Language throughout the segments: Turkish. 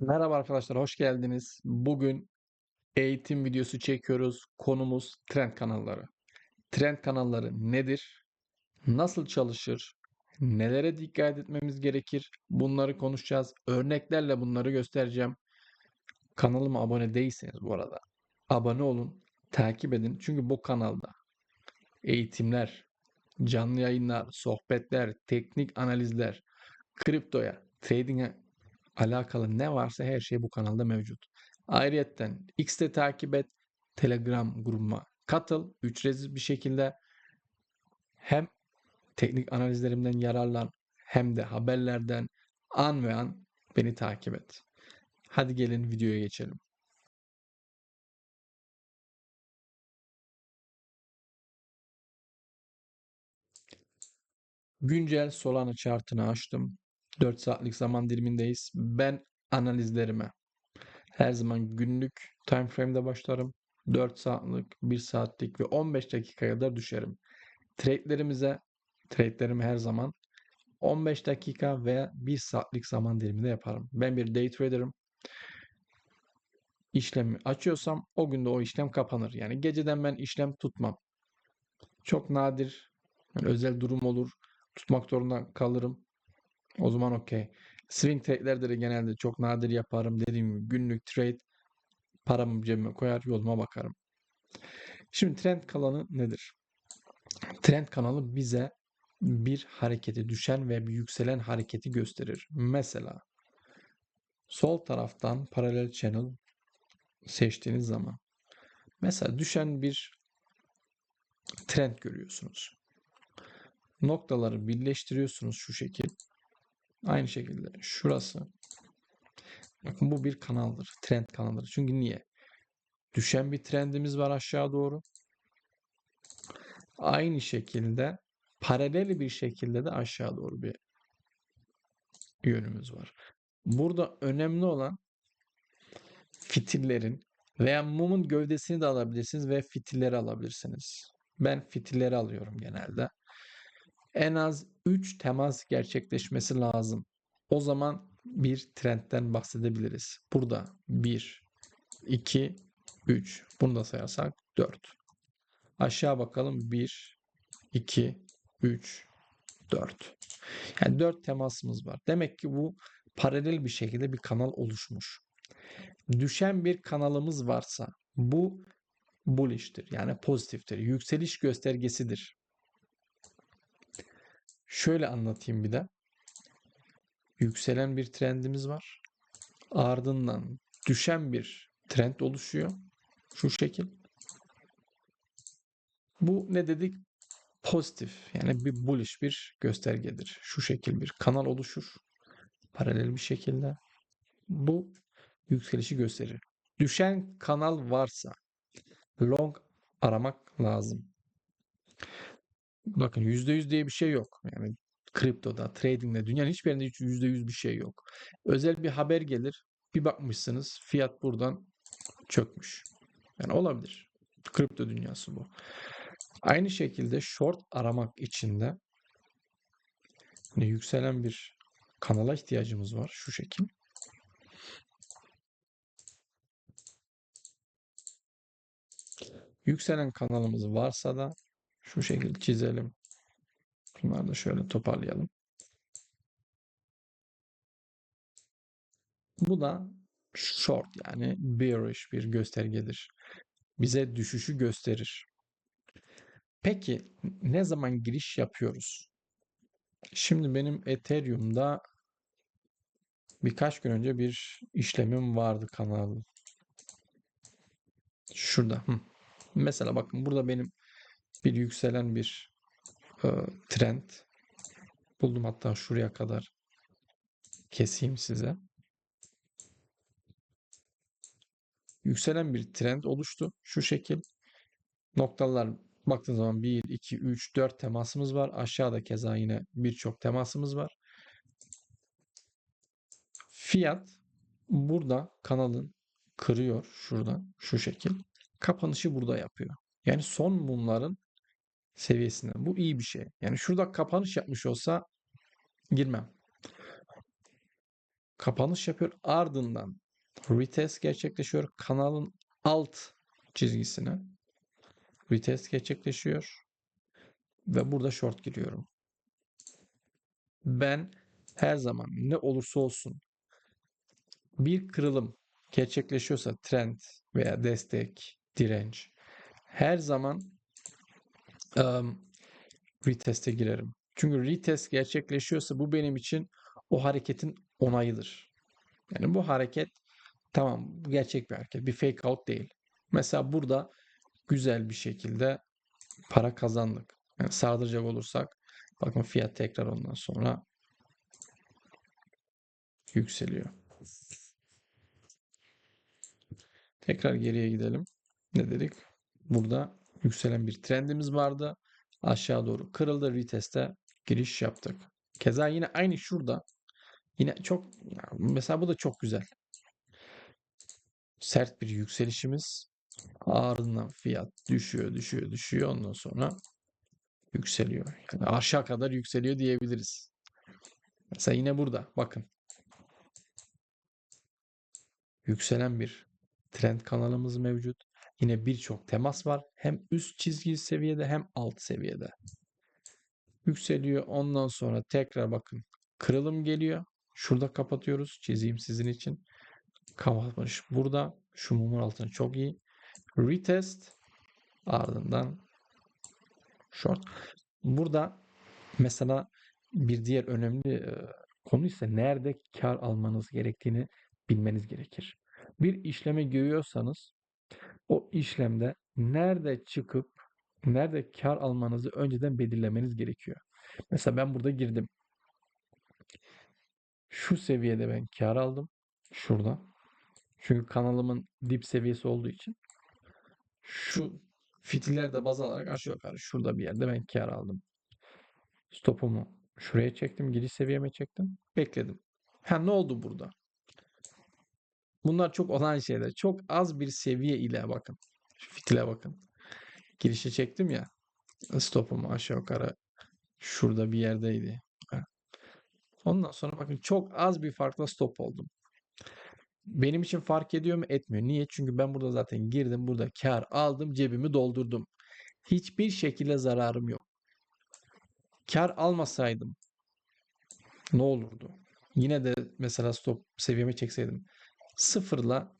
Merhaba arkadaşlar, hoş geldiniz. Bugün eğitim videosu çekiyoruz. Konumuz trend kanalları. Trend kanalları nedir? Nasıl çalışır? Nelere dikkat etmemiz gerekir? Bunları konuşacağız. Örneklerle bunları göstereceğim. Kanalıma abone değilseniz bu arada abone olun, takip edin. Çünkü bu kanalda eğitimler, canlı yayınlar, sohbetler, teknik analizler, kriptoya, trading'e alakalı ne varsa her şey bu kanalda mevcut. Ayrıyeten X'te takip et, Telegram grubuma katıl. Ücretsiz bir şekilde hem teknik analizlerimden yararlan hem de haberlerden an ve an beni takip et. Hadi gelin videoya geçelim. Güncel Solana chartını açtım. 4 saatlik zaman dilimindeyiz. Ben analizlerime her zaman günlük time frame'de başlarım. 4 saatlik, 1 saatlik ve 15 dakikaya kadar düşerim. Trade'lerimize, trade'lerimi her zaman 15 dakika veya 1 saatlik zaman diliminde yaparım. Ben bir day trader'ım. İşlemi açıyorsam o günde o işlem kapanır. Yani geceden ben işlem tutmam. Çok nadir yani özel durum olur. Tutmak zorunda kalırım. O zaman okey. Swing trade'lerde de genelde çok nadir yaparım. Dediğim gibi günlük trade paramı cebime koyar yoluma bakarım. Şimdi trend kanalı nedir? Trend kanalı bize bir hareketi düşen ve bir yükselen hareketi gösterir. Mesela sol taraftan paralel channel seçtiğiniz zaman mesela düşen bir trend görüyorsunuz. Noktaları birleştiriyorsunuz şu şekil. Aynı şekilde şurası. Bakın bu bir kanaldır. Trend kanalıdır. Çünkü niye? Düşen bir trendimiz var aşağı doğru. Aynı şekilde paralel bir şekilde de aşağı doğru bir yönümüz var. Burada önemli olan fitillerin veya mumun gövdesini de alabilirsiniz ve fitilleri alabilirsiniz. Ben fitilleri alıyorum genelde. En az 3 temas gerçekleşmesi lazım. O zaman bir trendten bahsedebiliriz. Burada 1, 2, 3. Bunu da sayarsak 4. Aşağı bakalım 1, 2, 3, 4. Yani 4 temasımız var. Demek ki bu paralel bir şekilde bir kanal oluşmuş. Düşen bir kanalımız varsa bu bullish'tir. Yani pozitiftir. Yükseliş göstergesidir. Şöyle anlatayım bir de. Yükselen bir trendimiz var. Ardından düşen bir trend oluşuyor. Şu şekil. Bu ne dedik? Pozitif yani bir bullish bir göstergedir. Şu şekil bir kanal oluşur. Paralel bir şekilde. Bu yükselişi gösterir. Düşen kanal varsa long aramak lazım. Bakın %100 diye bir şey yok. Yani kriptoda, trading'de, dünyanın hiçbir yerinde hiç %100 bir şey yok. Özel bir haber gelir. Bir bakmışsınız fiyat buradan çökmüş. Yani olabilir. Kripto dünyası bu. Aynı şekilde short aramak için de yükselen bir kanala ihtiyacımız var. Şu şekil. Yükselen kanalımız varsa da şu şekilde çizelim. Bunları da şöyle toparlayalım. Bu da short yani bearish bir göstergedir. Bize düşüşü gösterir. Peki ne zaman giriş yapıyoruz? Şimdi benim Ethereum'da birkaç gün önce bir işlemim vardı kanal. Şurada. Mesela bakın burada benim bir yükselen bir e, trend buldum hatta şuraya kadar keseyim size. Yükselen bir trend oluştu. Şu şekil. Noktalar baktığın zaman 1, 2, 3, 4 temasımız var. Aşağıda keza yine birçok temasımız var. Fiyat burada kanalın kırıyor şuradan şu şekil. Kapanışı burada yapıyor. Yani son mumların seviyesinden. Bu iyi bir şey. Yani şurada kapanış yapmış olsa girmem. kapanış yapıyor. Ardından retest gerçekleşiyor. Kanalın alt çizgisine retest gerçekleşiyor. Ve burada short giriyorum. Ben her zaman ne olursa olsun bir kırılım gerçekleşiyorsa trend veya destek, direnç her zaman um, retest'e girerim. Çünkü retest gerçekleşiyorsa bu benim için o hareketin onayıdır. Yani bu hareket tamam bu gerçek bir hareket. Bir fake out değil. Mesela burada güzel bir şekilde para kazandık. Yani sardıracak olursak bakın fiyat tekrar ondan sonra yükseliyor. Tekrar geriye gidelim. Ne dedik? Burada yükselen bir trendimiz vardı. Aşağı doğru kırıldı. Retest'e giriş yaptık. Keza yine aynı şurada. Yine çok mesela bu da çok güzel. Sert bir yükselişimiz. Ardından fiyat düşüyor, düşüyor, düşüyor. Ondan sonra yükseliyor. Yani aşağı kadar yükseliyor diyebiliriz. Mesela yine burada bakın. Yükselen bir trend kanalımız mevcut. Yine birçok temas var. Hem üst çizgi seviyede hem alt seviyede. Yükseliyor. Ondan sonra tekrar bakın. Kırılım geliyor. Şurada kapatıyoruz. Çizeyim sizin için. Kapatmış burada. Şu mumun altına çok iyi. Retest. Ardından short. Burada mesela bir diğer önemli e, konu ise nerede kar almanız gerektiğini bilmeniz gerekir. Bir işleme görüyorsanız o işlemde nerede çıkıp nerede kar almanızı önceden belirlemeniz gerekiyor. Mesela ben burada girdim. Şu seviyede ben kar aldım. Şurada. Çünkü kanalımın dip seviyesi olduğu için şu fitiller de baz alarak aşağı yukarı şurada bir yerde ben kar aldım. Stopumu şuraya çektim. Giriş seviyeme çektim. Bekledim. Ha ne oldu burada? Bunlar çok olan şeyler. Çok az bir seviye ile bakın. Şu fitile bakın. Girişe çektim ya. Stopumu aşağı yukarı şurada bir yerdeydi. Ondan sonra bakın çok az bir farkla stop oldum. Benim için fark ediyor mu? Etmiyor. Niye? Çünkü ben burada zaten girdim. Burada kar aldım. Cebimi doldurdum. Hiçbir şekilde zararım yok. Kar almasaydım ne olurdu? Yine de mesela stop seviyeme çekseydim sıfırla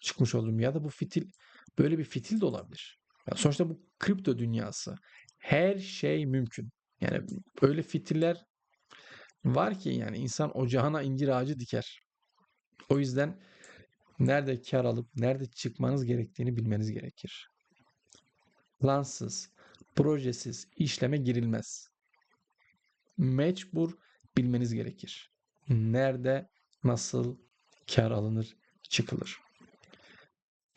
çıkmış oldum. Ya da bu fitil böyle bir fitil de olabilir. Ya sonuçta bu kripto dünyası. Her şey mümkün. Yani öyle fitiller var ki yani insan ocağına incir ağacı diker. O yüzden nerede kar alıp nerede çıkmanız gerektiğini bilmeniz gerekir. Plansız, projesiz işleme girilmez. Mecbur bilmeniz gerekir. Nerede, nasıl kar alınır, çıkılır.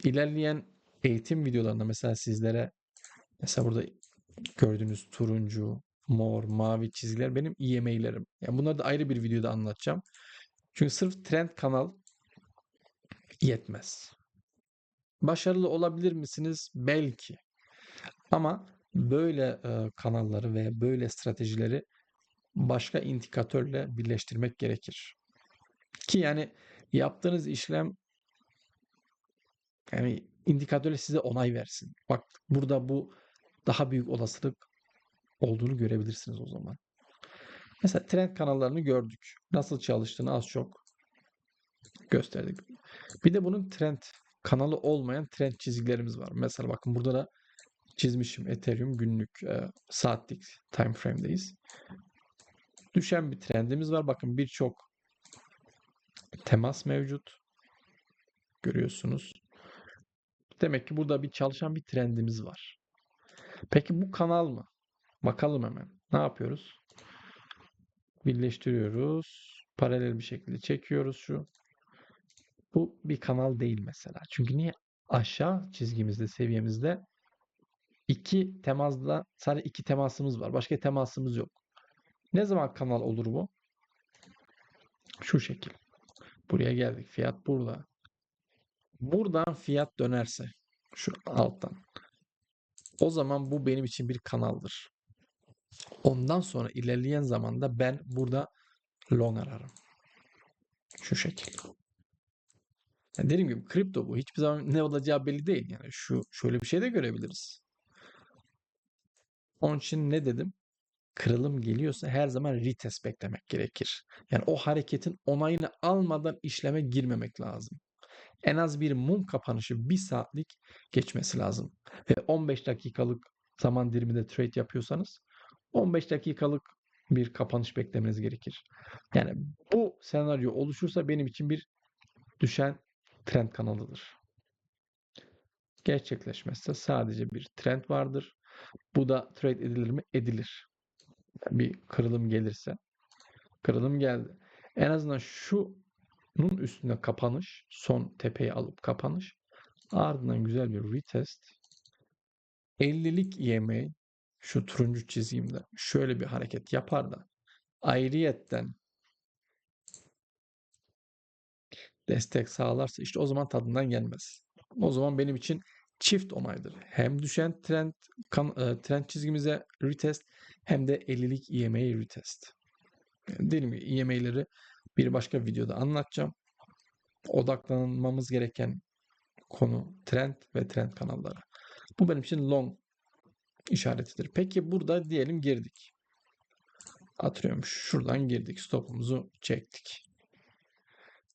İlerleyen eğitim videolarında mesela sizlere mesela burada gördüğünüz turuncu, mor, mavi çizgiler benim EMA'lerim. Yani bunları da ayrı bir videoda anlatacağım. Çünkü sırf trend kanal yetmez. Başarılı olabilir misiniz? Belki. Ama böyle e, kanalları ve böyle stratejileri başka indikatörle birleştirmek gerekir. Ki yani yaptığınız işlem yani indikatörle size onay versin. Bak burada bu daha büyük olasılık olduğunu görebilirsiniz o zaman. Mesela trend kanallarını gördük. Nasıl çalıştığını az çok gösterdik. Bir de bunun trend kanalı olmayan trend çizgilerimiz var. Mesela bakın burada da çizmişim Ethereum günlük e, saatlik time frame'deyiz. Düşen bir trendimiz var. Bakın birçok temas mevcut. Görüyorsunuz. Demek ki burada bir çalışan bir trendimiz var. Peki bu kanal mı? Bakalım hemen. Ne yapıyoruz? Birleştiriyoruz. Paralel bir şekilde çekiyoruz şu. Bu bir kanal değil mesela. Çünkü niye? Aşağı çizgimizde, seviyemizde iki temasla sadece iki temasımız var. Başka temasımız yok. Ne zaman kanal olur bu? Şu şekil. Buraya geldik. Fiyat burada. Buradan fiyat dönerse şu alttan. O zaman bu benim için bir kanaldır. Ondan sonra ilerleyen zamanda ben burada long ararım. Şu şekil. Yani dediğim gibi kripto bu. Hiçbir zaman ne olacağı belli değil. Yani şu şöyle bir şey de görebiliriz. Onun için ne dedim? Kırılım geliyorsa her zaman retest beklemek gerekir. Yani o hareketin onayını almadan işleme girmemek lazım. En az bir mum kapanışı bir saatlik geçmesi lazım. Ve 15 dakikalık zaman diliminde trade yapıyorsanız 15 dakikalık bir kapanış beklemeniz gerekir. Yani bu senaryo oluşursa benim için bir düşen trend kanalıdır. Gerçekleşmezse sadece bir trend vardır. Bu da trade edilir mi? Edilir. Bir kırılım gelirse. Kırılım geldi. En azından şunun üstünde kapanış. Son tepeyi alıp kapanış. Ardından güzel bir retest. 50'lik EMA şu turuncu çizgimde şöyle bir hareket yapar da ayrıyetten destek sağlarsa işte o zaman tadından gelmez. O zaman benim için çift onaydır. Hem düşen trend kan, e, trend çizgimize retest hem de 50'lik EMA'yı retest. Yani dediğim gibi EMA'leri bir başka videoda anlatacağım. Odaklanmamız gereken konu trend ve trend kanalları. Bu benim için long işaretidir. Peki burada diyelim girdik. Atıyorum şuradan girdik. Stopumuzu çektik.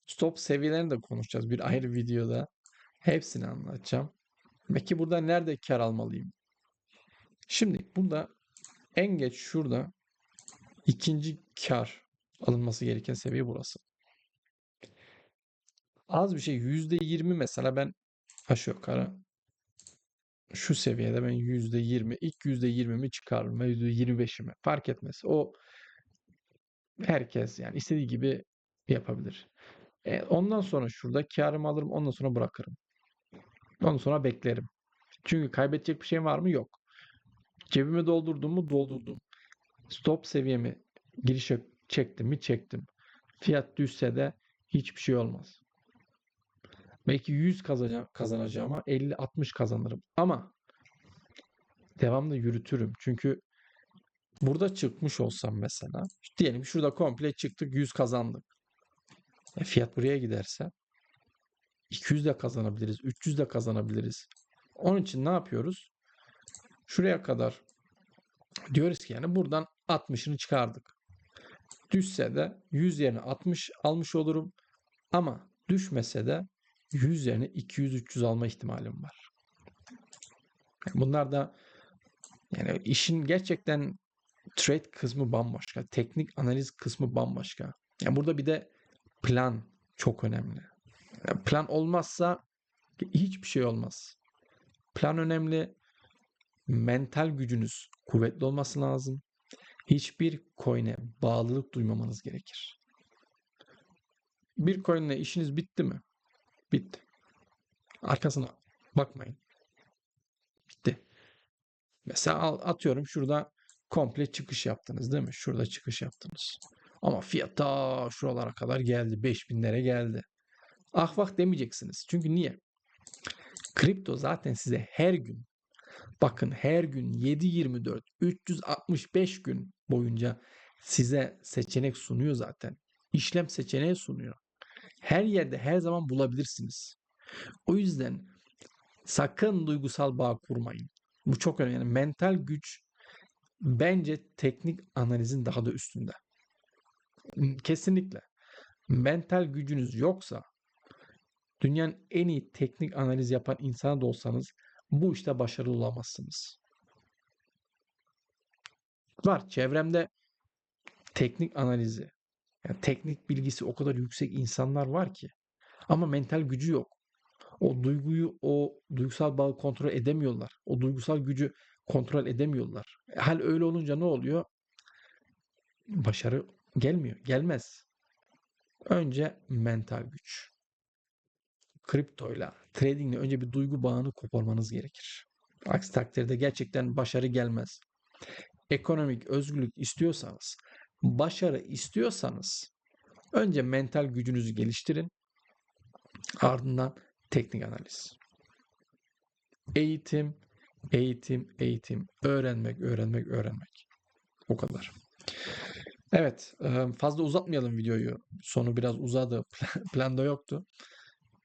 Stop seviyelerini de konuşacağız bir ayrı videoda. Hepsini anlatacağım. Peki burada nerede kar almalıyım? Şimdi burada en geç şurada ikinci kar alınması gereken seviye burası. Az bir şey %20 mesela ben aşağı yukarı şu seviyede ben %20 ilk %20'mi çıkarırım ve %25'imi fark etmez. O herkes yani istediği gibi yapabilir. E, ondan sonra şurada karımı alırım ondan sonra bırakırım. Ondan sonra beklerim. Çünkü kaybedecek bir şey var mı? Yok. Cebimi doldurdum mu? Doldurdum. Stop seviyemi girişe çektim mi? Çektim. Fiyat düşse de hiçbir şey olmaz. Belki 100 kazanacağım, kazanacağıma 50-60 kazanırım. Ama devamlı yürütürüm. Çünkü burada çıkmış olsam mesela diyelim şurada komple çıktık 100 kazandık. E fiyat buraya giderse 200 de kazanabiliriz, 300 de kazanabiliriz. Onun için ne yapıyoruz? Şuraya kadar diyoruz ki yani buradan 60'ını çıkardık. Düşse de 100 yerine 60 almış olurum. Ama düşmese de 100 yerine 200-300 alma ihtimalim var. Bunlar da yani işin gerçekten trade kısmı bambaşka. Teknik analiz kısmı bambaşka. Yani burada bir de plan çok önemli. Yani plan olmazsa hiçbir şey olmaz. Plan önemli. Mental gücünüz kuvvetli olması lazım. Hiçbir coin'e bağlılık duymamanız gerekir. Bir coin'le işiniz bitti mi? Bitti. Arkasına bakmayın. Bitti. Mesela atıyorum şurada komple çıkış yaptınız değil mi? Şurada çıkış yaptınız. Ama fiyat ta şuralara kadar geldi. 5000'lere geldi. Ah vah demeyeceksiniz. Çünkü niye? Kripto zaten size her gün bakın her gün 7-24 365 gün boyunca size seçenek sunuyor zaten. İşlem seçeneği sunuyor. Her yerde her zaman bulabilirsiniz. O yüzden sakın duygusal bağ kurmayın. Bu çok önemli. Yani mental güç bence teknik analizin daha da üstünde. Kesinlikle. Mental gücünüz yoksa dünyanın en iyi teknik analiz yapan insana da olsanız bu işte başarılı olamazsınız. Var çevremde teknik analizi, yani teknik bilgisi o kadar yüksek insanlar var ki ama mental gücü yok. O duyguyu, o duygusal bağı kontrol edemiyorlar. O duygusal gücü kontrol edemiyorlar. Hal öyle olunca ne oluyor? Başarı gelmiyor, gelmez. Önce mental güç. Kriptoyla, tradingle önce bir duygu bağını koparmanız gerekir. Aksi takdirde gerçekten başarı gelmez. Ekonomik özgürlük istiyorsanız, başarı istiyorsanız önce mental gücünüzü geliştirin. Ardından teknik analiz. Eğitim, eğitim, eğitim. Öğrenmek, öğrenmek, öğrenmek. O kadar. Evet, fazla uzatmayalım videoyu. Sonu biraz uzadı. Planda yoktu.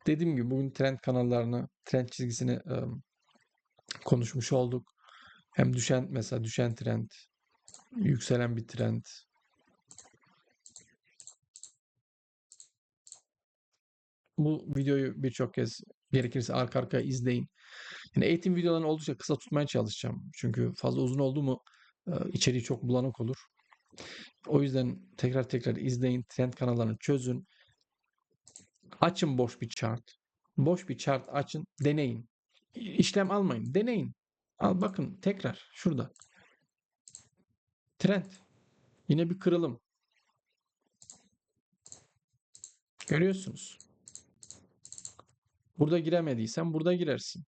Dediğim gibi bugün trend kanallarını, trend çizgisini eee, konuşmuş olduk. Hem düşen mesela düşen trend, yükselen bir trend. Bu videoyu birçok kez gerekirse arka arkaya izleyin. Yani eğitim videolarını oldukça kısa tutmaya çalışacağım. Çünkü fazla uzun oldu mu içeriği çok bulanık olur. O yüzden tekrar tekrar izleyin, trend kanallarını çözün. Açın boş bir chart. Boş bir chart açın, deneyin. İşlem almayın, deneyin. Al bakın tekrar şurada. Trend. Yine bir kırılım. Görüyorsunuz. Burada giremediysen burada girersin.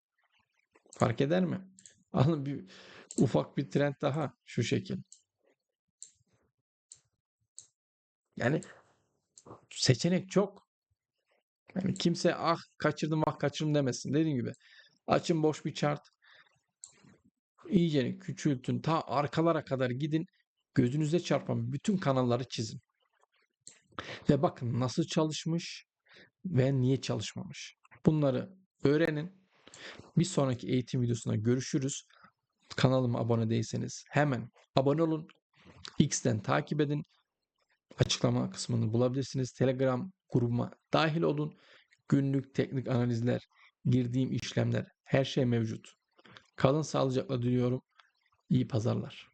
Fark eder mi? Alın bir ufak bir trend daha şu şekil. Yani seçenek çok. Yani kimse ah kaçırdım ah kaçırdım demesin. Dediğim gibi açın boş bir chart. İyice küçültün. Ta arkalara kadar gidin. Gözünüze çarpan bütün kanalları çizin. Ve bakın nasıl çalışmış ve niye çalışmamış. Bunları öğrenin. Bir sonraki eğitim videosunda görüşürüz. Kanalıma abone değilseniz hemen abone olun. X'ten takip edin. Açıklama kısmını bulabilirsiniz. Telegram grubuma dahil olun. Günlük teknik analizler, girdiğim işlemler, her şey mevcut. Kalın sağlıcakla diliyorum. İyi pazarlar.